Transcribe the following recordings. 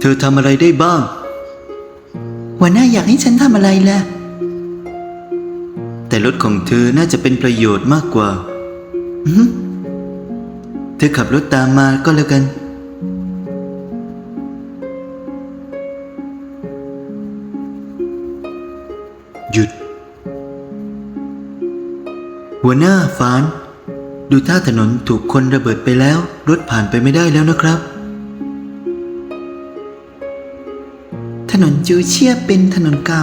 เธอทำอะไรได้บ้างหัวหน้าอยากให้ฉันทำอะไรล่ะ แต่รถของเธอน่าจะเป็นประโยชน์มากกว่าอือหือเธอขับรถตามมาก็แล้วกันหยุด หัวหน้าฟาน ดูท่าถนนถูกคนระเบิดไปแล้ว รถผ่านไปไม่ได้แล้วนะครับ นนจูเชียเป็นถนนเก่า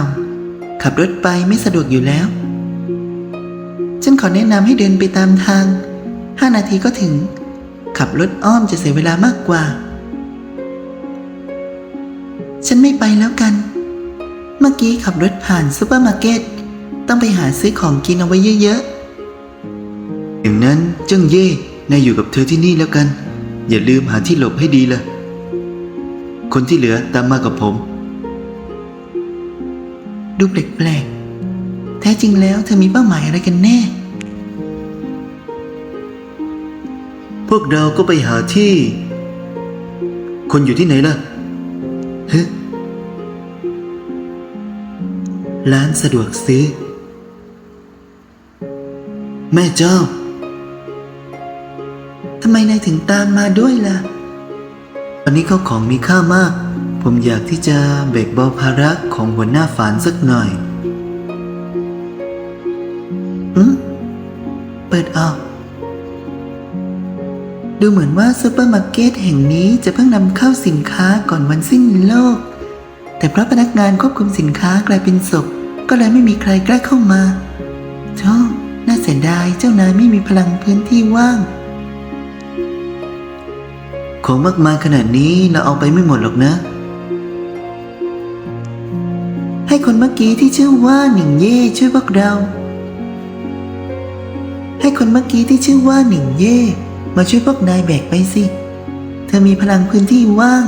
ขับรถไปไม่สะดวกอยู่แล้ว ฉันขอแนะนำให้เดินไปตามทาง ห้านาทีก็ถึง ขับรถอ้อมจะเสียเวลามากกว่า ฉันไม่ไปแล้วกัน เมื่อกี้ขับรถผ่านซูเปอร์มาร์เก็ตต้องไปหาซื้อของกินเอาไว้เยอะอย่างนั้นเจ้งเย่นายอยู่กับเธอที่นี่แล้วกัน อย่าลืมหาที่หลบให้ดีละคนที่เหลือตามมากับผม ดูแปลกๆแท้จริงแล้วเธอมีเป้าหมายอะไรกันแน่ พวกเราก็ไปหาที่ คนอยู่ที่ไหนล่ะเฮ้ร้านสะดวกซื้อ แม่เจ้าทำไมนายถึงตามมาด้วยล่ะ วันนี้เขาของมีค่ามาก ผมอยากที่จะแบกเบาภาระของหัวหน้าฝานสักหน่อยอืมเปิดออก ดูเหมือนว่าซูเปอร์มาร์เก็ตแห่งนี้จะเพิ่งนำเข้าสินค้าก่อนวันสิ้นโลก แต่เพราะพนักงานควบคุมสินค้ากลายเป็นศพ ก็เลยไม่มีใครกล้าเข้ามาโธ่น่าเสียดายเจ้านายไม่มีพลังพื้นที่ว่างของมากมายขนาดนี้เราเอาไปไม่หมดหรอกนะ ให้คนเมื่อกี้ที่ชื่อว่าหนิงเย่ช่วยพวกเรา ให้คนเมื่อกี้ที่ชื่อว่าหนิงเย่มาช่วยพวกนายแบกไปสิ เธอมีพลังพื้นที่ว่าง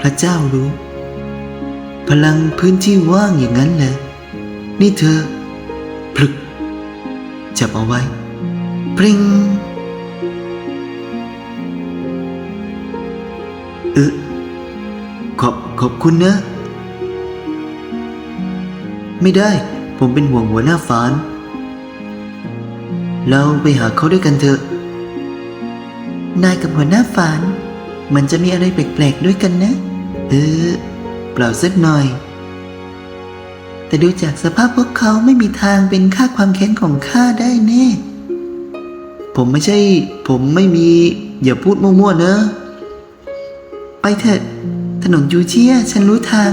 พระเจ้ารู้ พลังพื้นที่ว่างอย่างนั้นแหละ นี่เธอพลึก จับเอาไว้ ปริงเออขอบขอบคุณนะ ไม่ได้ ผมเป็นห่วงหัวหน้าฟาน เราไปหาเขาด้วยกันเถอะ นายกับหัวหน้าฝาน มันจะมีอะไรแปลกๆด้วยกันนะ เออ เปล่าสักหน่อย แต่ดูจากสภาพพวกเขาไม่มีทางเป็นค่าความแค้นของข้าได้แน่ ผมไม่ใช่ ผมไม่มี อย่าพูดมั่วๆนะ ไปเถิดถนนยูเชียฉันรู้ทาง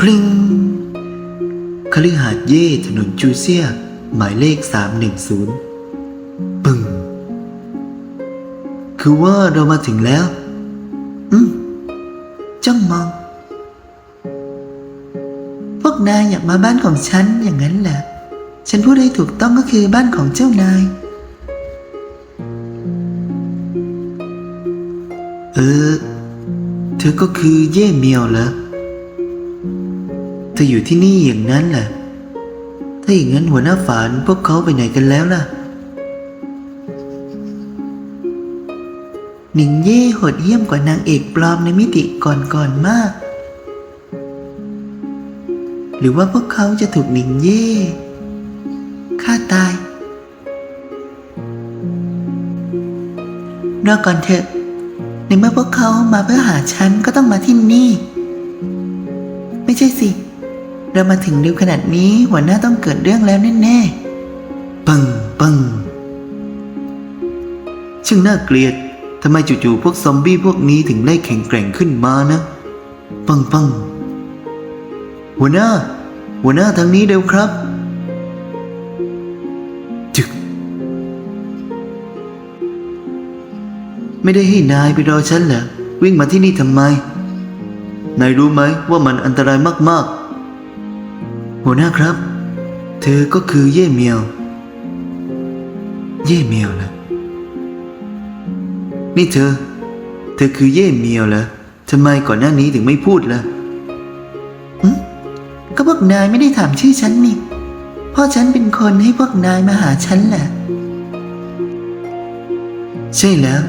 พริงคฤหาสน์เย่ถนนจูเซีย หมายเลข 310 ปึ้งคือว่าเรามาถึงแล้ว อืมจ้องมอง พวกนายอยากมาบ้านของฉันอย่างนั้นแหละ ฉันพูดให้ถูกต้องก็คือบ้านของเจ้านาย เออ เธอก็คือเย่เมียวเหรอ ธออยู่ที่นี่อย่างนั้นแหละถ้าอย่างนั้นหัวหน้าฝานพวกเขาไปไหนกันแล้วล่ะ หนิงเย่โหดเหี้ยมกว่านางเอกปลอมในมิติก่อนๆมาก หรือว่าพวกเขาจะถูกหนิงเย่ฆ่าตายรอก่อนเถอะ ในเมื่อพวกเขามาเพื่อหาฉันก็ต้องมาที่นี่ ไม่ใช่สิ เรามาถึงเร็วขนาดนี้หัวหน้าต้องเกิดเรื่องแล้วแน่ๆปังปังช่างน่าเกลียดทำไมจู่ๆพวกซอมบี้พวกนี้ถึงได้แข็งแกร่งขึ้นมานะปังปังหัวหน้า หัวหน้าทางนี้เร็วครับจึกไม่ได้ให้นายไปรอฉันเหรอวิ่งมาที่นี่ทำไม นายรู้ไหมว่ามันอันตรายมากๆ หัวหน้าครับ เธอก็คือเย่เมียว เย่เมียวเหรอนี่เธอ เธอคือเย่เมียวเหรอทำไมก่อนหน้านี้ถึงไม่พูดล่ะๆหึก็พวกนายไม่ได้ถามชื่อฉันนี่เพ่อฉันเป็นคนให้พวกนายมาหาฉันแหละ ใช่แล้ว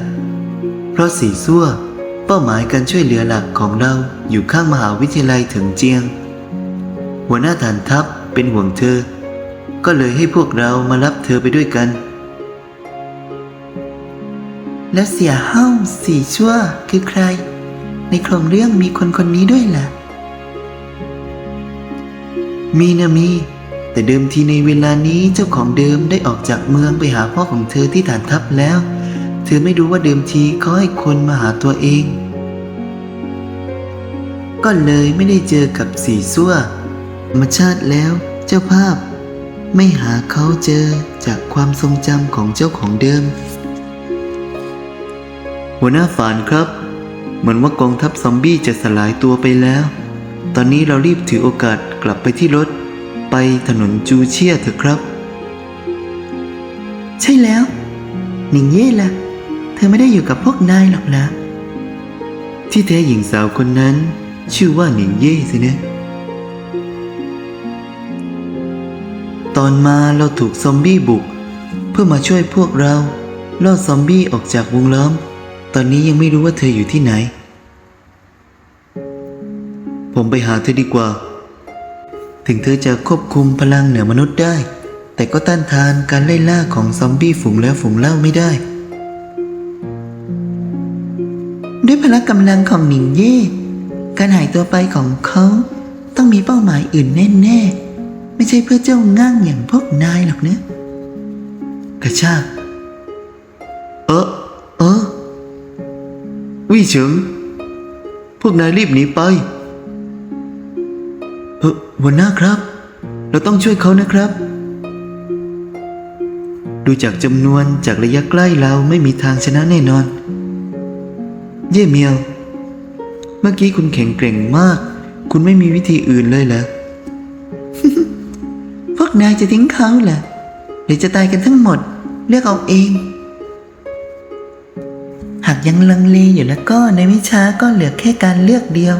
เพราะสีซั่ว เป้าหมายการช่วยเหลือหลักของเราอยู่ข้างมหาวิทยาลัยถึงเจียง หัวหน้าฐานทัพเป็นห่วงเธอ ก็เลยให้พวกเรามารับเธอไปด้วยกัน แล้วเสียเฮ้าสี่ชั่วคือใคร ในโครงเรื่องมีคนคนนี้ด้วยล่ะ มีนะมี แต่เดิมทีในเวลานี้เจ้าของเดิมได้ออกจากเมืองไปหาพ่อของเธอที่ฐานทัพแล้ว เธอไม่รู้ว่าเดิมทีเขาให้คนมาหาตัวเองก็เลยไม่ได้เจอกับสีซั่ว มชาติแล้วเจ้าภาพ ไม่หาเขาเจอจากความทรงจำของเจ้าของเดิม หัวหน้าฝานครับ เหมือนว่ากองทัพซอมบี้จะสลายตัวไปแล้ว ตอนนี้เรารีบถือโอกาสกลับไปที่รถ ไปถนนจูเชียเถอะครับ ใช่แล้ว หนิงเย่ล่ะ เธอไม่ได้อยู่กับพวกนายหรอกนะ ที่แท้หญิงสาวคนนั้น ชื่อว่าหนิงเย่สินะ ตอนมาเราถูกซอมบี้บุก เพื่อมาช่วยพวกเราล่อซอมบี้ออกจากวงล้อม ตอนนี้ยังไม่รู้ว่าเธออยู่ที่ไหน ผมไปหาเธอดีกว่า ถึงเธอจะควบคุมพลังเหนือมนุษย์ได้ แต่ก็ต้านทานการไล่ล่าของซอมบี้ฝูงแล้วฝูงเล่าไม่ได้ ด้วยพละกำลังของหนิงเย่ การหายตัวไปของเขาต้องมีเป้าหมายอื่นแน่ ๆ ไม่ใช่เพื่อเจ้าง่างอย่างพวกนายหรอกเนะกระชากเออเออวี่เฉิงพวกนายรีบหนีไปเออหัวหน้าครับ เราต้องช่วยเขานะครับ ดูจากจำนวนจากระยะใกล้เราไม่มีทางชนะแน่นอน เย่เมียว เมื่อกี้คุณแข็งแกร่งมาก คุณไม่มีวิธีอื่นเลยเหรอพว กนายจะทิ้งเขาเหรอหรือจะตายกันทั้งหมด เลือกเอาเอง หากยังลังเลอยู่แล้วก็ในไม่ช้าก็เหลือแค่การเลือกเดียว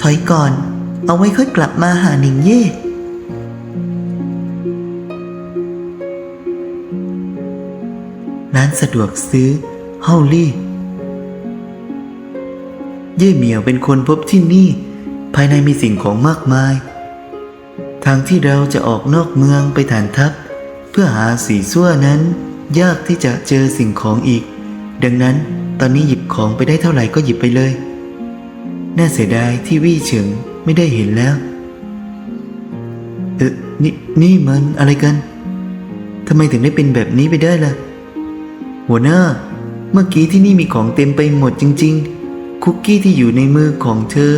ถอยก่อน เอาไว้ค่อยกลับมาหาหนิงเย่ร้านสะดวกซื้อเฮาลี่ เย่เหมียวเป็นคนพบที่นี่ ภายในมีสิ่งของมากมาย ทางที่เราจะออกนอกเมืองไปฐานทัพ เพื่อหาสีซั่วนั้น ยากที่จะเจอสิ่งของอีก ดังนั้นตอนนี้หยิบของไปได้เท่าไหร่ก็หยิบไปเลย น่าเสียดายที่วี่เฉิงไม่ได้เห็นแล้ว เออนี่นี่มันอะไรกันทำไมถึงได้เป็นแบบนี้ไปได้ล่ะ หัวหน้า เมื่อกี้ที่นี่มีของเต็มไปหมดจริง ๆ คุกกี้ที่อยู่ในมือของเธอ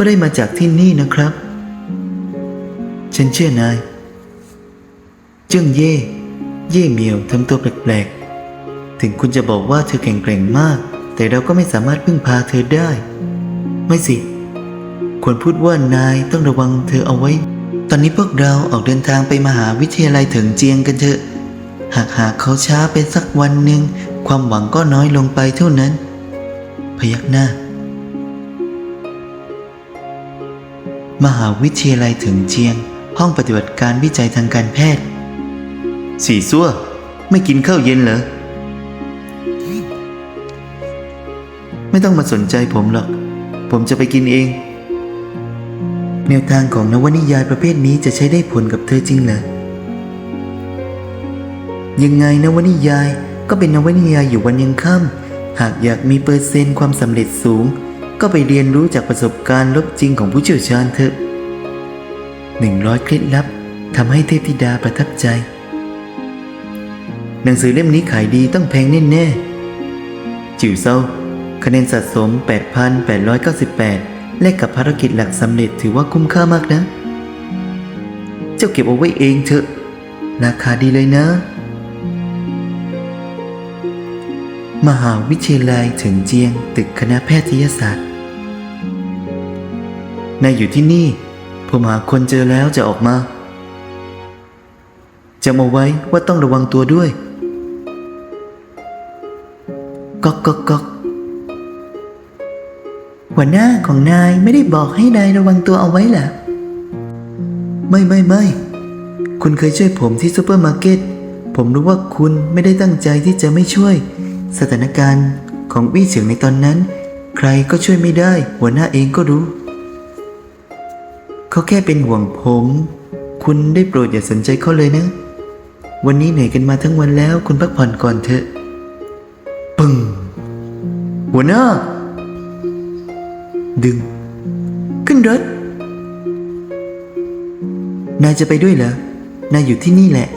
ก็ได้มาจากที่นี่นะครับ ฉันเชื่อนาย เจิ้งเย่ เย่เมียวทำตัวแปลกๆ ถึงคุณจะบอกว่าเธอแข็งแกร่งมาก แต่เราก็ไม่สามารถพึ่งพาเธอได้ ไม่สิ ควรพูดว่านายต้องระวังเธอเอาไว้ ตอนนี้พวกเราออกเดินทางไปมหาวิทยาลัยถิงเจียงกันเถอะ หากหากเขาช้าไปสักวันหนึ่งความหวังก็น้อยลงไปเท่านั้น พยักหน้า มหาวิทยาลัยถิงเจียง ห้องปฏิบัติการวิจัยทางการแพทย์ สีซั่ว ไม่กินข้าวเย็นเหรอ ไม่ต้องมาสนใจผมหรอก ผมจะไปกินเอง แนวทางของนวนิยายประเภทนี้จะใช้ได้ผลกับเธอจริงเหรอ ยังไงนวนิยายก็เป็นนวนิยายอยู่วันยังค่ำหากอยากมีเปอร์เซนต์ความสำเร็จสูง ก็ไปเรียนรู้จากประสบการณ์ลบจริงของผู้เชี่ยวชาญเถอะหนึ่งร้อยเคล็ดลับทำให้เทพธิดาประทับใจ หนังสือเล่มนี้ขายดีต้องแพงแน่ๆจิ๋วเซาคะแนนสะสม 8,898 แลกกับภารกิจหลักสำเร็จถือว่าคุ้มค่ามากนะ เจ้าเก็บเอาไว้เองเถอะ ราคาดีเลยนะ มหาวิทยาลัยเฉิงเจียง ตึกคณะแพทยศาสตร์ นายอยู่ที่นี่ ผมหาคนเจอแล้วจะออกมาจำเอาไว้ว่าต้องระวังตัวด้วยก๊อกก๊อกก๊อกหัวหน้าของนายไม่ได้บอกให้นายระวังตัวเอาไว้เหรอไม่ไม่ไม่คุณเคยช่วยผมที่ซูเปอร์มาร์เก็ตผมรู้ว่าคุณไม่ได้ตั้งใจที่จะไม่ช่วย สถานการณ์ของวี่เฉิงในตอนนั้น ใครก็ช่วยไม่ได้ หัวหน้าเองก็รู้ เขาแค่เป็นห่วงผม คุณได้โปรดอย่าสนใจเขาเลยนะ วันนี้เหนื่อยกันมาทั้งวันแล้ว คุณพักผ่อนก่อนเถอะ ปึ้งหัวหน้า ดึง ขึ้นรถ นายจะไปด้วยเหรอ นายอยู่ที่นี่แหละ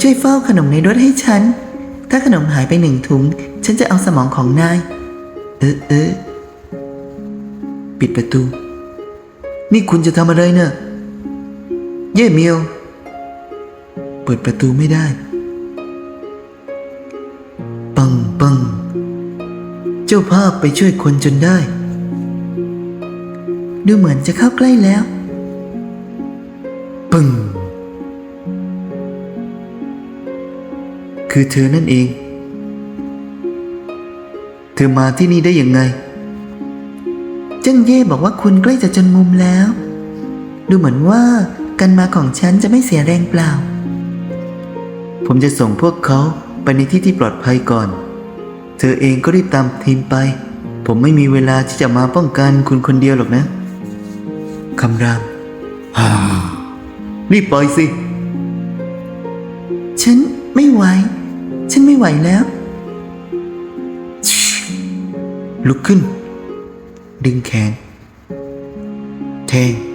ช่วยเฝ้าขนมในรถให้ฉัน ถ้าขนมหายไปหนึ่งถุง ฉันจะเอาสมองของนาย เออเออปิดประตู นี่คุณจะทำอะไรเนะ่ะ เย่เมียว เปิดประตูไม่ได้ ปังปัง เจ้าภาพไปช่วยคนจนได้ ดูเหมือนจะเข้าใกล้แล้ว ปึงคือเธอนั่นเอง เธอมาที่นี่ได้ยังไง เจิ้งเย่บอกว่าคุณใกล้จะจนมุมแล้ว ดูเหมือนว่าการมาของฉันจะไม่เสียแรงเปล่า ผมจะส่งพวกเขาไปในที่ที่ปลอดภัยก่อน เธอเองก็รีบตามทีมไป ผมไม่มีเวลาที่จะมาป้องกันคุณคนเดียวหรอกนะคำรามฮ่ารีบปล่อยสิ ฉันไม่ไหว ฉันไม่ไหวแล้ว ลุกขึ้น ดึงแขน แทง